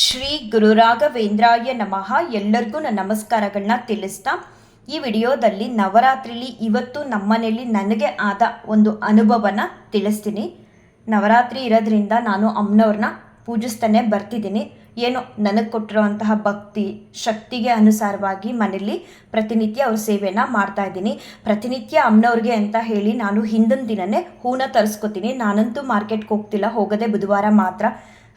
ಶ್ರೀ ಗುರುರಾಘವೇಂದ್ರಾಯ ನಮಃ. ಎಲ್ಲರಿಗೂ ನನ್ನ ನಮಸ್ಕಾರಗಳನ್ನ ತಿಳಿಸ್ತಾ ಈ ವಿಡಿಯೋದಲ್ಲಿ ನವರಾತ್ರಿಲಿ ಇವತ್ತು ನಮ್ಮನೇಲಿ ನನಗೆ ಆದ ಒಂದು ಅನುಭವನ ತಿಳಿಸ್ತೀನಿ. ನವರಾತ್ರಿ ಇರೋದ್ರಿಂದ ನಾನು ಅಮ್ಮನವ್ರನ್ನ ಪೂಜಿಸ್ತಾನೆ ಬರ್ತಿದ್ದೀನಿ. ಏನೋ ನನಗೆ ಕೊಟ್ಟಿರುವಂತಹ ಭಕ್ತಿ ಶಕ್ತಿಗೆ ಅನುಸಾರವಾಗಿ ಮನೇಲಿ ಪ್ರತಿನಿತ್ಯ ಅವ್ರ ಸೇವೆನ ಮಾಡ್ತಾ ಇದ್ದೀನಿ. ಪ್ರತಿನಿತ್ಯ ಅಮ್ಮನವ್ರಿಗೆ ಅಂತ ಹೇಳಿ ನಾನು ಹಿಂದಿನ ದಿನನೇ ಹೂನ ತರಿಸ್ಕೊತೀನಿ. ನಾನಂತೂ ಮಾರ್ಕೆಟ್ಗೆ ಹೋಗ್ತಿಲ್ಲ, ಹೋಗೋದೇ ಬುಧವಾರ ಮಾತ್ರ.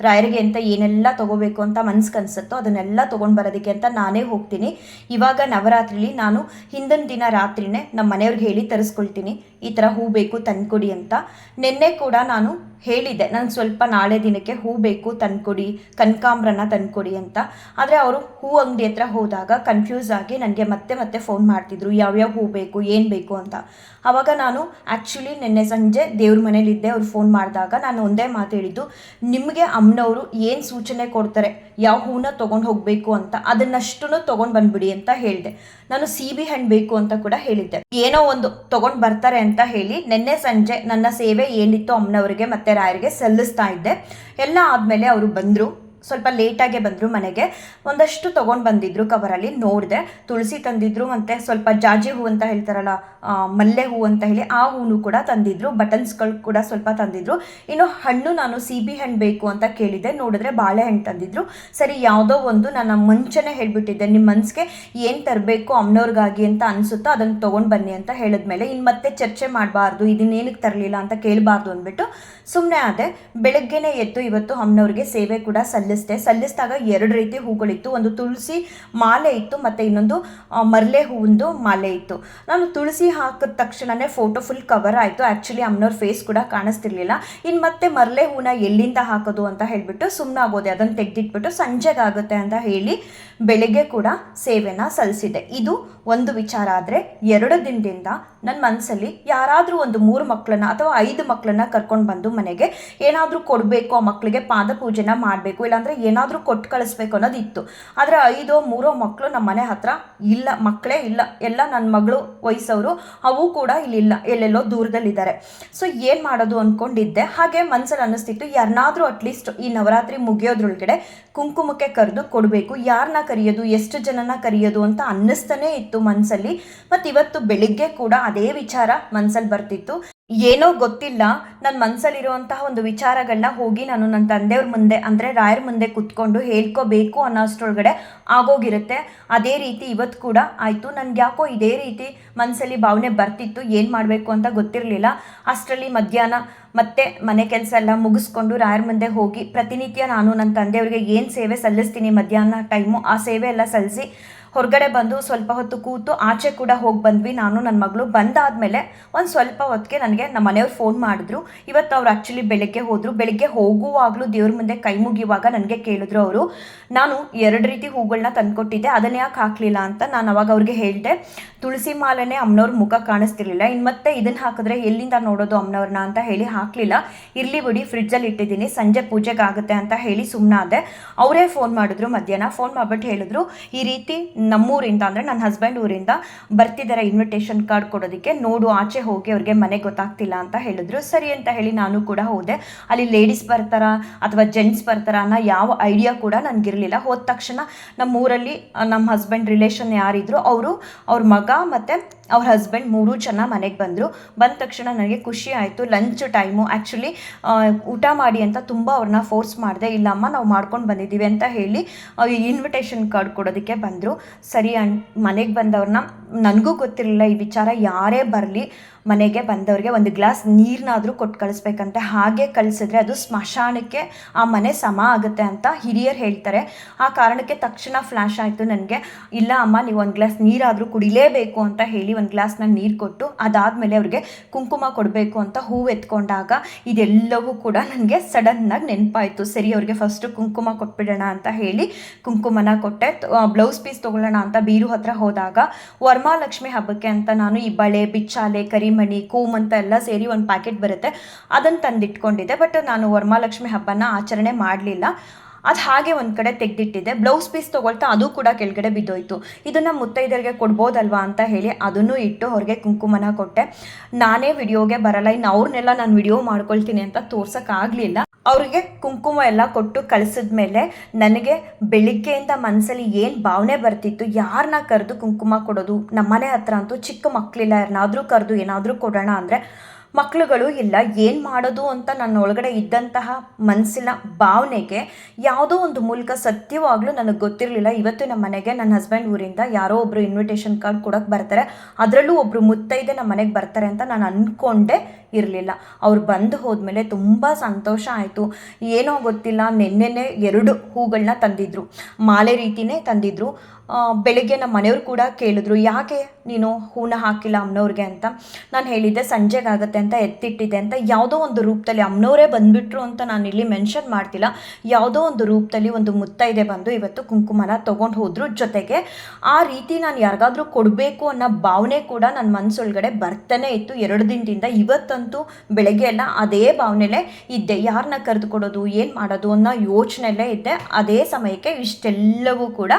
ರಾಯರಿಗೆ ಅಂತ ಏನೆಲ್ಲ ತೊಗೋಬೇಕು ಅಂತ ಮನ್ಸು ಕನ್ಸುತ್ತೋ ಅದನ್ನೆಲ್ಲ ತೊಗೊಂಡು ಬರೋದಕ್ಕೆ ಅಂತ ನಾನೇ ಹೋಗ್ತೀನಿ. ಇವಾಗ ನವರಾತ್ರಿಲಿ ನಾನು ಹಿಂದಿನ ದಿನ ರಾತ್ರಿನೇ ನಮ್ಮ ಮನೆಯವ್ರಿಗೆ ಹೇಳಿ ತರಿಸ್ಕೊಳ್ತೀನಿ. ಈ ಥರ ಹೂ ಬೇಕು ತಂದ್ಕೊಡಿ ಅಂತ. ನಿನ್ನೆ ಕೂಡ ನಾನು ಹೇಳಿದ್ದೆ, ನಾನು ಸ್ವಲ್ಪ ನಾಳೆ ದಿನಕ್ಕೆ ಹೂ ಬೇಕು ತಂದ್ಕೊಡಿ ಕನಕಾಂಬ್ರನ ತಂದ್ಕೊಡಿ ಅಂತ. ಆದರೆ ಅವರು ಹೂ ಅಂಗಡಿ ಹತ್ರ ಹೋದಾಗ ಕನ್ಫ್ಯೂಸ್ ಆಗಿ ನನಗೆ ಮತ್ತೆ ಮತ್ತೆ ಫೋನ್ ಮಾಡ್ತಿದ್ರು, ಯಾವ್ಯಾವ ಹೂ ಬೇಕು, ಏನು ಬೇಕು ಅಂತ. ಆವಾಗ ನಾನು ಆ್ಯಕ್ಚುಲಿ ನಿನ್ನೆ ಸಂಜೆ ದೇವ್ರ ಮನೇಲಿದ್ದೆ ಅವ್ರು ಫೋನ್ ಮಾಡಿದಾಗ ನಾನು ಒಂದೇ ಮಾತು ಹೇಳಿದ್ದು, ನಿಮಗೆ ಅಮ್ಮನವರು ಏನು ಸೂಚನೆ ಕೊಡ್ತಾರೆ, ಯಾವ ಹೂನ ತೊಗೊಂಡು ಹೋಗಬೇಕು ಅಂತ ಅದನ್ನಷ್ಟು ತೊಗೊಂಡು ಬಂದ್ಬಿಡಿ ಅಂತ ಹೇಳಿದೆ. ನಾನು ಸೀಬಿ ಹಣ್ಣು ಬೇಕು ಅಂತ ಕೂಡ ಹೇಳಿದ್ದೆ. ಏನೋ ಒಂದು ತೊಗೊಂಡು ಬರ್ತಾರೆ ಅಂತ ಹೇಳಿ ನಿನ್ನೆ ಸಂಜೆ ನನ್ನ ಸೇವೆ ಏನಿತ್ತು ಅಮ್ಮನವರಿಗೆ ಮತ್ತು ರಾಯರಿಗೆ ಸಲ್ಲಿಸ್ತಾ ಇದ್ದೆ. ಎಲ್ಲ ಆದಮೇಲೆ ಅವರು ಬಂದರು. ಸ್ವಲ್ಪ ಲೇಟಾಗೆ ಬಂದರು ಮನೆಗೆ. ಒಂದಷ್ಟು ತೊಗೊಂಡು ಬಂದಿದ್ರು ಕವರಲ್ಲಿ ನೋಡಿದೆ. ತುಳಸಿ ತಂದಿದ್ರು ಮತ್ತು ಸ್ವಲ್ಪ ಜಾಜಿ ಹೂ ಅಂತ ಹೇಳ್ತಾರಲ್ಲ ಮಲ್ಲೆ ಹೂ ಅಂತ ಹೇಳಿ ಆ ಹೂನು ಕೂಡ ತಂದಿದ್ರು. ಬಟನ್ಸ್ಗಳು ಕೂಡ ಸ್ವಲ್ಪ ತಂದಿದ್ರು. ಇನ್ನು ಹಣ್ಣು ನಾನು ಸೀಬಿ ಹಣ್ಣು ಬೇಕು ಅಂತ ಕೇಳಿದೆ. ನೋಡಿದ್ರೆ ಬಾಳೆಹಣ್ಣು ತಂದಿದ್ರು. ಸರಿ, ಯಾವುದೋ ಒಂದು ನಾನು ಮುಂಚೆನೇ ಹೇಳಿಬಿಟ್ಟಿದ್ದೆ. ನಿಮ್ಮ ಮನಸ್ಸಿಗೆ ಏನು ತರಬೇಕು ಅಮ್ಮನವ್ರಿಗಾಗಿ ಅಂತ ಅನಿಸುತ್ತೋ ಅದನ್ನು ತೊಗೊಂಡು ಬನ್ನಿ ಅಂತ ಹೇಳಿದ್ಮೇಲೆ ಇನ್ನು ಮತ್ತೆ ಚರ್ಚೆ ಮಾಡಬಾರ್ದು ಇದನ್ನೇನಕ್ಕೆ ತರಲಿಲ್ಲ ಅಂತ ಕೇಳಬಾರ್ದು ಅಂದ್ಬಿಟ್ಟು ಸುಮ್ಮನೆ ಆದೆ. ಬೆಳಗ್ಗೆನೇ ಎದ್ದು ಇವತ್ತು ಅಮ್ಮನವ್ರಿಗೆ ಸೇವೆ ಕೂಡ ಸಲ್ಲಿಸಿದೆ ಸಲ್ಲಿಸಿದಾಗ ಎರಡು ರೀತಿ ಹೂಗಳಿತ್ತು. ಒಂದು ತುಳಸಿ ಮಾಲೆ ಇತ್ತು ಮತ್ತು ಇನ್ನೊಂದು ಮರಳೆ ಹೂವಿಂದು ಮಾಲೆ ಇತ್ತು. ನಾನು ತುಳಸಿ ಹಾಕಿದ ತಕ್ಷಣನೇ ಫೋಟೋ ಫುಲ್ ಕವರ್ ಆಯಿತು. ಆ್ಯಕ್ಚುಲಿ ಅಮ್ಮನವ್ರ ಫೇಸ್ ಕೂಡ ಕಾಣಿಸ್ತಿರ್ಲಿಲ್ಲ. ಇನ್ನು ಮತ್ತೆ ಮರಳೆ ಹೂನ ಎಲ್ಲಿಂದ ಹಾಕೋದು ಅಂತ ಹೇಳಿಬಿಟ್ಟು ಸುಮ್ಮನಾಗೋದೆ ಅದನ್ನು ತೆಗೆದಿಟ್ಬಿಟ್ಟು ಸಂಜೆಗಾಗುತ್ತೆ ಅಂತ ಹೇಳಿ ಬೆಳಗ್ಗೆ ಕೂಡ ಸೇವೆನ ಸಲ್ಲಿಸಿದೆ ಇದು ಒಂದು ವಿಚಾರ ಆದರೆ ಎರಡು ದಿನದಿಂದ ನನ್ನ ಮನಸ್ಸಲ್ಲಿ ಯಾರಾದರೂ ಒಂದು ಮೂರು ಮಕ್ಕಳನ್ನ ಅಥವಾ ಐದು ಮಕ್ಕಳನ್ನ ಕರ್ಕೊಂಡು ಬಂದು ಮನೆಗೆ ಏನಾದರೂ ಕೊಡಬೇಕು, ಆ ಮಕ್ಕಳಿಗೆ ಪಾದ ಪೂಜೆನ ಮಾಡಬೇಕು, ಇಲ್ಲಾಂದರೆ ಏನಾದರೂ ಕೊಟ್ಟು ಕಳಿಸ್ಬೇಕು ಅನ್ನೋದು ಇತ್ತು ಆದರೆ ಐದೋ ಮೂರೋ ಮಕ್ಕಳು ನಮ್ಮ ಮನೆ ಹತ್ರ ಇಲ್ಲ, ಮಕ್ಕಳೇ ಇಲ್ಲ. ಎಲ್ಲ ನನ್ನ ಮಗಳು ವಯಸ್ಸವರು, ಅವು ಕೂಡ ಇಲ್ಲಿಲ್ಲ, ಎಲ್ಲೆಲ್ಲೋ ದೂರದಲ್ಲಿದ್ದಾರೆ. ಸೊ ಏನು ಮಾಡೋದು ಅಂದ್ಕೊಂಡಿದ್ದೆ ಹಾಗೆ ಮನಸ್ಸಲ್ಲಿ ಅನ್ನಿಸ್ತಿತ್ತು ಯಾರನ್ನಾದರೂ ಅಟ್ಲೀಸ್ಟ್ ಈ ನವರಾತ್ರಿ ಮುಗಿಯೋದ್ರೊಳಗಡೆ ಕುಂಕುಮಕ್ಕೆ ಕರೆದು ಕೊಡಬೇಕು. ಯಾರನ್ನ ಕರೆಯೋದು, ಎಷ್ಟು ಜನನ ಕರೆಯೋದು ಅಂತ ಅನ್ನಿಸ್ತಾನೇ ಇತ್ತು ಮನಸ್ಸಲ್ಲಿ ಮತ್ತು ಇವತ್ತು ಬೆಳಿಗ್ಗೆ ಕೂಡ ಅದೇ ವಿಚಾರ ಮನ್ಸಲ್ಲಿ ಬರ್ತಿತ್ತು. ಏನೋ ಗೊತ್ತಿಲ್ಲ. ನನ್ನ ಮನಸ್ಸಲ್ಲಿರುವಂತಹ ಒಂದು ವಿಚಾರಗಳನ್ನ ಹೋಗಿ ನಾನು ನನ್ನ ತಂದೆಯವ್ರ ಮುಂದೆ, ಅಂದರೆ ರಾಯರ ಮುಂದೆ ಕುತ್ಕೊಂಡು ಹೇಳ್ಕೋಬೇಕು ಅನ್ನೋ ಅಷ್ಟರೊಳಗಡೆ ಆಗೋಗಿರುತ್ತೆ. ಅದೇ ರೀತಿ ಇವತ್ತು ಕೂಡ ಆಯಿತು. ನನಗೆ ಯಾಕೋ ಇದೇ ರೀತಿ ಮನಸ್ಸಲ್ಲಿ ಭಾವನೆ ಬರ್ತಿತ್ತು. ಏನು ಮಾಡಬೇಕು ಅಂತ ಗೊತ್ತಿರಲಿಲ್ಲ. ಅಷ್ಟರಲ್ಲಿ ಮಧ್ಯಾಹ್ನ ಮತ್ತೆ ಮನೆ ಕೆಲಸ ಎಲ್ಲ ಮುಗಿಸ್ಕೊಂಡು ರಾಯರ ಮುಂದೆ ಹೋಗಿ ಪ್ರತಿನಿತ್ಯ ನಾನು ನನ್ನ ತಂದೆಯವ್ರಿಗೆ ಏನು ಸೇವೆ ಸಲ್ಲಿಸ್ತೀನಿ ಮಧ್ಯಾಹ್ನ ಟೈಮು ಆ ಸೇವೆ ಎಲ್ಲ ಸಲ್ಲಿಸಿ ಹೊರಗಡೆ ಬಂದು ಸ್ವಲ್ಪ ಹೊತ್ತು ಕೂತು ಆಚೆ ಕೂಡ ಹೋಗಿ ಬಂದ್ವಿ. ನಾನು ನನ್ನ ಮಗಳು ಬಂದಾದಮೇಲೆ ಒಂದು ಸ್ವಲ್ಪ ಹೊತ್ತಿಗೆ ನನಗೆ ನಮ್ಮ ಮನೆಯವ್ರು ಫೋನ್ ಮಾಡಿದ್ರು. ಇವತ್ತು ಅವ್ರು ಆ್ಯಕ್ಚುಲಿ ಬೆಳಗ್ಗೆ ಹೋದರು. ಬೆಳಗ್ಗೆ ಹೋಗುವಾಗಲೂ ದೇವ್ರ ಮುಂದೆ ಕೈ ಮುಗಿಯುವಾಗ ನನಗೆ ಕೇಳಿದ್ರು ಅವರು. ನಾನು ಎರಡು ರೀತಿ ಹೂಗಳನ್ನ ತಂದುಕೊಟ್ಟಿದ್ದೆ. ಅದನ್ನ ಯಾಕೆ ಹಾಕಲಿಲ್ಲ ಅಂತ ನಾನು ಅವಾಗ ಅವ್ರಿಗೆ ಹೇಳಿದೆ. ತುಳಸಿ ಮಾಲೆನೇ ಅಮ್ಮನವ್ರ ಮುಖ ಕಾಣಿಸ್ತಿರ್ಲಿಲ್ಲ. ಇನ್ನು ಮತ್ತೆ ಇದನ್ನು ಹಾಕಿದ್ರೆ ಎಲ್ಲಿಂದ ನೋಡೋದು ಅಮ್ಮನವ್ರನ್ನ ಅಂತ ಹೇಳಿ ಹಾಕಲಿಲ್ಲ. ಇರಲಿ ಬಿಡಿ ಫ್ರಿಡ್ಜಲ್ಲಿ ಇಟ್ಟಿದ್ದೀನಿ. ಸಂಜೆ ಪೂಜೆಗೆ ಆಗುತ್ತೆ ಅಂತ ಹೇಳಿ ಸುಮ್ಮನಾದೆ ಅವರೇ ಫೋನ್ ಮಾಡಿದ್ರು ಮಧ್ಯಾಹ್ನ. ಫೋನ್ ಮಾಡ್ಬಿಟ್ಟು ಹೇಳಿದ್ರು, ಈ ರೀತಿ ನಮ್ಮೂರಿಂದ ಅಂದರೆ ನನ್ನ ಹಸ್ಬೆಂಡ್ ಊರಿಂದ ಬರ್ತಿದ್ದಾರೆ ಇನ್ವಿಟೇಷನ್ ಕಾರ್ಡ್ ಕೊಡೋದಕ್ಕೆ. ನೋಡು, ಆಚೆ ಹೋಗಿ ಅವ್ರಿಗೆ ಮನೆ ಗೊತ್ತಾಗ್ತಿಲ್ಲ ಅಂತ ಹೇಳಿದ್ರು. ಸರಿ ಅಂತ ಹೇಳಿ ನಾನು ಕೂಡ ಹೋದೆ. ಅಲ್ಲಿ ಲೇಡೀಸ್ ಬರ್ತಾರಾ ಅಥವಾ ಜೆಂಟ್ಸ್ ಬರ್ತಾರ ಅನ್ನೋ ಯಾವ ಐಡಿಯಾ ಕೂಡ ನನಗಿರಲಿಲ್ಲ. ಹೋದ ತಕ್ಷಣ ನಮ್ಮ ಊರಲ್ಲಿ ನಮ್ಮ ಹಸ್ಬೆಂಡ್ ರಿಲೇಷನ್ ಯಾರಿದ್ರು, ಅವರು ಅವ್ರ ಮಗ ಮತ್ತು ಅವ್ರ ಹಸ್ಬೆಂಡ್ ಮೂರೂ ಜನ ಮನೆಗೆ ಬಂದರು. ಬಂದ ತಕ್ಷಣ ನನಗೆ ಖುಷಿ ಆಯಿತು. ಲಂಚ್ ಟೈಮು ಆ್ಯಕ್ಚುಲಿ ಊಟ ಮಾಡಿ ಅಂತ ತುಂಬ ಅವ್ರನ್ನ ಫೋರ್ಸ್ ಮಾಡಿದೆ ಇಲ್ಲಮ್ಮ ನಾವು ಮಾಡ್ಕೊಂಡು ಬಂದಿದ್ದೀವಿ ಅಂತ ಹೇಳಿ ಇನ್ವಿಟೇಷನ್ ಕಾರ್ಡ್ ಕೊಡೋದಕ್ಕೆ ಬಂದರು. ಸರಿ ಅನ್, ಮನೆಗೆ ಬಂದವ್ರನ್ನ, ನನಗೂ ಗೊತ್ತಿರಲಿಲ್ಲ, ಈ ವಿಚಾರ ಯಾರೇ ಬರಲಿ, ಮನೆಗೆ ಬಂದವ್ರಿಗೆ ಒಂದು ಗ್ಲಾಸ್ ನೀರನ್ನಾದರೂ ಕೊಟ್ಟು ಕಳಿಸ್ಬೇಕಂತೆ. ಹಾಗೆ ಕಳಿಸಿದ್ರೆ ಅದು ಸ್ಮಶಾನಕ್ಕೆ ಆ ಮನೆ ಸಮ ಆಗುತ್ತೆ ಅಂತ ಹಿರಿಯರು ಹೇಳ್ತಾರೆ. ಆ ಕಾರಣಕ್ಕೆ ತಕ್ಷಣ ಫ್ಲ್ಯಾಶ್ ಆಯಿತು ನನಗೆ. ಇಲ್ಲ ಅಮ್ಮ, ನೀವು ಒಂದು ಗ್ಲಾಸ್ ನೀರಾದರೂ ಕುಡಿಲೇಬೇಕು ಅಂತ ಹೇಳಿ ಒಂದು ಗ್ಲಾಸ್ನ ನೀರು ಕೊಟ್ಟು ಅದಾದಮೇಲೆ ಅವ್ರಿಗೆ ಕುಂಕುಮ ಕೊಡಬೇಕು ಅಂತ ಹೂವು ಎತ್ಕೊಂಡಾಗ ಇದೆಲ್ಲವೂ ಕೂಡ ನನಗೆ ಸಡನ್ನಾಗಿ ನೆನಪಾಯಿತು. ಸರಿ, ಅವ್ರಿಗೆ ಫಸ್ಟು ಕುಂಕುಮ ಕೊಟ್ಬಿಡೋಣ ಅಂತ ಹೇಳಿ ಕುಂಕುಮನ ಕೊಟ್ಟೆ. ಬ್ಲೌಸ್ ಪೀಸ್ ತೊಗೊಳ್ಳೋಣ ಅಂತ ಬೀರು ಹತ್ರ ಹೋದಾಗ ವರ್ಮಾಲಕ್ಷ್ಮಿ ಹಬ್ಬಕ್ಕೆ ಅಂತ ನಾನು ಈ ಬಳೆ, ಬಿಚ್ಚಾಲೆ, ಕರಿಮಣಿ, ಕೂಮ್ ಅಂತ ಎಲ್ಲ ಸೇರಿ ಒಂದು ಪ್ಯಾಕೆಟ್ ಬರುತ್ತೆ. ಅದನ್ನು ತಂದಿಟ್ಕೊಂಡಿದ್ದೆ ಬಟ್ ನಾನು ವರ್ಮಾಲಕ್ಷ್ಮಿ ಹಬ್ಬನ ಆಚರಣೆ ಮಾಡಲಿಲ್ಲ. ಅದು ಹಾಗೆ ಒಂದು ಕಡೆ ತೆಗೆದಿಟ್ಟಿದ್ದೆ ಬ್ಲೌಸ್ ಪೀಸ್ ತೊಗೊಳ್ತಾ ಅದು ಕೂಡ ಕೆಳಗಡೆ ಬಿದ್ದೋಯ್ತು. ಇದನ್ನು ಮುತ್ತೈದರಿಗೆ ಕೊಡ್ಬೋದಲ್ವಾ ಅಂತ ಹೇಳಿ ಅದನ್ನು ಇಟ್ಟು ಅವ್ರಿಗೆ ಕುಂಕುಮನ ಕೊಟ್ಟೆ. ನಾನೇ ವಿಡಿಯೋಗೆ ಬರಲ್ಲ, ಇನ್ನು ಅವ್ರನ್ನೆಲ್ಲ ನಾನು ವಿಡಿಯೋ ಮಾಡ್ಕೊಳ್ತೀನಿ ಅಂತ ತೋರ್ಸೋಕ್ಕಾಗಲಿಲ್ಲ ಅವರಿಗೆ ಕುಂಕುಮ ಎಲ್ಲ ಕೊಟ್ಟು ಕಳಿಸಿದ ಮೇಲೆ ನನಗೆ ಬೆಳಿಗ್ಗೆಯಿಂದ ಮನಸ್ಸಲ್ಲಿ ಏನು ಭಾವನೆ ಬರ್ತಿತ್ತು ಯಾರನ್ನ ಕರೆದು ಕುಂಕುಮ ಕೊಡೋದು, ನಮ್ಮನೆ ಹತ್ರ ಅಂತೂ ಚಿಕ್ಕ ಮಕ್ಕಳಿಲ್ಲ ಯಾರನ್ನಾದರೂ ಕರೆದು ಏನಾದರೂ ಕೊಡೋಣ ಅಂದರೆ ಮಕ್ಕಳುಗಳು ಇಲ್ಲ, ಏನು ಮಾಡೋದು ಅಂತ ನನ್ನ ಒಳಗಡೆ ಇದ್ದಂತಹ ಮನಸ್ಸಿನ ಭಾವನೆಗೆ ಯಾವುದೋ ಒಂದು ಮೂಲಕ ಸತ್ಯವಾಗ್ಲೂ ನನಗೆ ಗೊತ್ತಿರಲಿಲ್ಲ. ಇವತ್ತು ನಮ್ಮ ಮನೆಗೆ ನನ್ನ ಹಸ್ಬೆಂಡ್ ಊರಿಂದ ಯಾರೋ ಒಬ್ಬರು ಇನ್ವಿಟೇಷನ್ ಕಾರ್ಡ್ ಕೊಡೋಕೆ ಬರ್ತಾರೆ. ಅದರಲ್ಲೂ ಒಬ್ಬರು ಮುತ್ತೈದೆ ನಮ್ಮ ಮನೆಗೆ ಬರ್ತಾರೆ ಅಂತ ನಾನು ಅಂದ್ಕೊಂಡೆ ಇರಲಿಲ್ಲ. ಅವ್ರು ಬಂದು ಹೋದ್ಮೇಲೆ ತುಂಬ ಸಂತೋಷ ಆಯಿತು. ಏನೋ ಗೊತ್ತಿಲ್ಲ, ನೆನ್ನೆನೆ ಎರಡು ಹೂಗಳನ್ನ ತಂದಿದ್ರು. ಮಾಲೆ ರೀತಿನೇ ತಂದಿದ್ರು. ಬೆಳಿಗ್ಗೆ ನಮ್ಮ ಮನೆಯವ್ರು ಕೂಡ ಕೇಳಿದ್ರು, ಯಾಕೆ ನೀನು ಹೂನ ಹಾಕಿಲ್ಲ ಅಮ್ಮನವ್ರಿಗೆ ಅಂತ? ನಾನು ಹೇಳಿದ್ದೆ, ಸಂಜೆಗಾಗತ್ತೆ ಅಂತ ಎತ್ತಿಟ್ಟಿದ್ದೆ ಅಂತ. ಯಾವುದೋ ಒಂದು ರೂಪದಲ್ಲಿ ಅಮ್ಮನವರೇ ಬಂದುಬಿಟ್ರು ಅಂತ ನಾನು ಇಲ್ಲಿ ಮೆನ್ಷನ್ ಮಾಡ್ತಿಲ್ಲ. ಯಾವುದೋ ಒಂದು ರೂಪದಲ್ಲಿ ಒಂದು ಮುತ್ತೈದೆ ಬಂದು ಇವತ್ತು ಕುಂಕುಮನ ತೊಗೊಂಡು ಹೋದ್ರು ಜೊತೆಗೆ ಆ ರೀತಿ ನಾನು ಯಾರಿಗಾದರೂ ಕೊಡಬೇಕು ಅನ್ನೋ ಭಾವನೆ ಕೂಡ ನನ್ನ ಮನಸ್ಸೊಳಗಡೆ ಬರ್ತಾನೆ ಇತ್ತು. ಎರಡು ದಿನದಿಂದ ಇವತ್ತಂತೂ ಬೆಳಗ್ಗೆ ಎಲ್ಲ ಅದೇ ಭಾವನೆಲೇ ಇದ್ದೆ. ಯಾರನ್ನ ಕರೆದು ಕೊಡೋದು, ಏನು ಮಾಡೋದು ಅನ್ನೋ ಯೋಚನೆಲ್ಲೇ ಇದ್ದೆ. ಅದೇ ಸಮಯಕ್ಕೆ ಇಷ್ಟೆಲ್ಲವೂ ಕೂಡ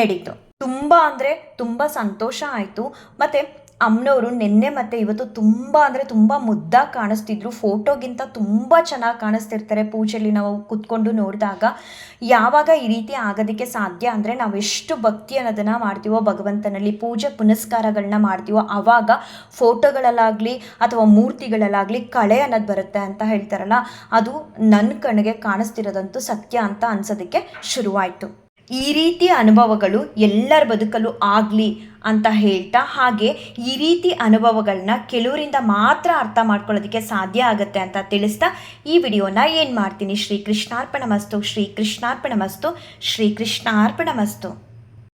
ನಡೀತು. ತುಂಬ ಅಂದರೆ ತುಂಬ ಸಂತೋಷ ಆಯಿತು. ಮತ್ತು ಅಮ್ಮನವರು ನಿನ್ನೆ ಮತ್ತು ಇವತ್ತು ತುಂಬ ಅಂದರೆ ತುಂಬ ಮುದ್ದಾಗಿ ಕಾಣಿಸ್ತಿದ್ರು. ಫೋಟೋಗಿಂತ ತುಂಬ ಚೆನ್ನಾಗಿ ಕಾಣಿಸ್ತಿರ್ತಾರೆ ಪೂಜೆಯಲ್ಲಿ ನಾವು ಕುತ್ಕೊಂಡು ನೋಡಿದಾಗ. ಯಾವಾಗ ಈ ರೀತಿ ಆಗೋದಕ್ಕೆ ಸಾಧ್ಯ ಅಂದರೆ ನಾವು ಎಷ್ಟು ಭಕ್ತಿ ಅನ್ನೋದನ್ನು ಮಾಡ್ತೀವೋ, ಭಗವಂತನಲ್ಲಿ ಪೂಜೆ ಪುನಸ್ಕಾರಗಳನ್ನ ಮಾಡ್ತೀವೋ ಆವಾಗ ಫೋಟೋಗಳಲ್ಲಾಗಲಿ ಅಥವಾ ಮೂರ್ತಿಗಳಲ್ಲಾಗಲಿ ಕಳೆ ಅನ್ನೋದು ಬರುತ್ತೆ ಅಂತ ಹೇಳ್ತಾರಲ್ಲ, ಅದು ನನ್ನ ಕಣ್ಣಿಗೆ ಕಾಣಿಸ್ತಿರೋದಂತೂ ಸತ್ಯ ಅಂತ ಅನ್ಸೋದಕ್ಕೆ ಶುರುವಾಯಿತು. ಈ ರೀತಿ ಅನುಭವಗಳು ಎಲ್ಲರ ಬದುಕಲ್ಲೂ ಆಗಲಿ ಅಂತ ಹೇಳ್ತಾ ಹಾಗೆ ಈ ರೀತಿ ಅನುಭವಗಳನ್ನ ಕೆಲವರಿಂದ ಮಾತ್ರ ಅರ್ಥ ಮಾಡ್ಕೊಳ್ಳೋದಕ್ಕೆ ಸಾಧ್ಯ ಆಗುತ್ತೆ ಅಂತ ತಿಳಿಸ್ತಾ ಈ ವಿಡಿಯೋನ ಏನು ಮಾಡ್ತೀನಿ? ಶ್ರೀ ಕೃಷ್ಣಾರ್ಪಣ ಮಸ್ತು ಶ್ರೀ ಕೃಷ್ಣಾರ್ಪಣ ಮಸ್ತು ಶ್ರೀ ಕೃಷ್ಣಾರ್ಪಣ ಮಸ್ತು